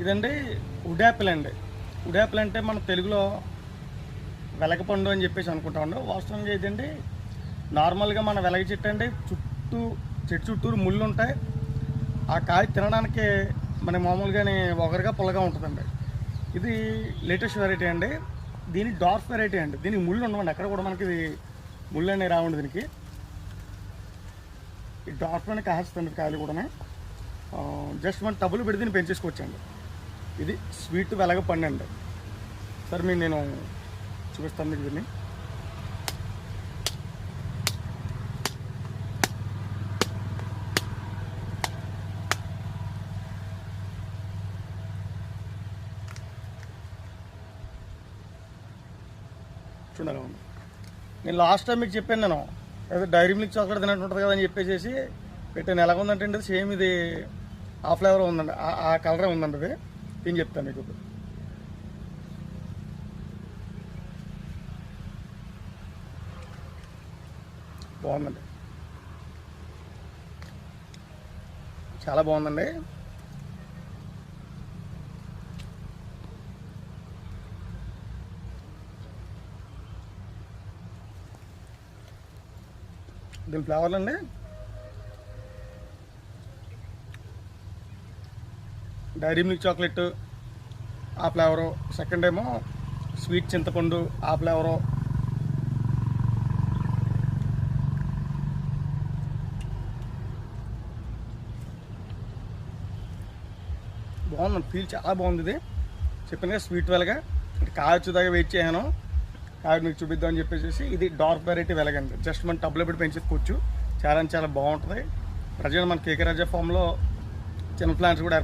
ఇదండి ఉడాపిల్ అండి ఉడాపిల్ అంటే మన తెలుగులో వెలగపండు అని చెప్పేసి అనుకుంటామండి వాస్తవంగా ఇదండి నార్మల్గా మన వెలగ చెట్టు అండి. చుట్టూ చెట్టు చుట్టూరు ముళ్ళు ఉంటాయి. ఆ కాయ తినడానికి మన మామూలుగానే ఒకరిగా పుల్లగా ఉంటుందండి. ఇది లేటెస్ట్ వెరైటీ అండి. దీని డార్క్ వెరైటీ అండి. దీనికి ముళ్ళు ఉండవండి. ఎక్కడ కూడా మనకి ఇది ముళ్ళు అనేవి రావండి దీనికి. ఈ డార్క్లోనే కాస్తుంది కాయలు కూడా జస్ట్ మన టబ్బులు పెడితే దీన్ని పెంచేసుకోవచ్చండి. ఇది స్వీట్ వెలగ పండు అండి. సార్ మీకు నేను చూపిస్తాను మీకు దీన్ని. చూడాలి నేను లాస్ట్ టైం మీకు చెప్పాను నేను అదే డైరీ మిల్క్ చాక్లెట్ తినట్టు ఉంటుంది కదా అని చెప్పేసి పెట్టాను ఎలాగ ఉందంటే సేమ్ ఇది ఆ ఫ్లేవర్ ఉందండి ఆ- ఆ కలరే ఉందండి అది. నేను చెప్తాను మీకు బాగుందండి. చాలా బాగుందండి. దీని ఫ్లేవర్లు అండి? డైరీ మిల్క్ చాక్లెట్ ఆ ఫ్లేవరు. సెకండ్ ఏమో స్వీట్ చింతపండు ఆ ఫ్లేవరు. బాగుంది ఫీల్ చాలా బాగుంది ఇది. చెప్పిన స్వీట్ వెలగా. అంటే దాకా వెయిట్ చేయను కాయ మీకు చూపిద్దామని చెప్పేసి ఇది డార్క్ వెరైటీ వెలగండి. జస్ట్ మనం టబ్లో పెట్టి పెంచుకోవచ్చు చాలా అంటే చాలా బాగుంటుంది. ప్రజలు మన కేకే రాజా ఫామ్లో చిన్న ప్లాంట్స్ కూడా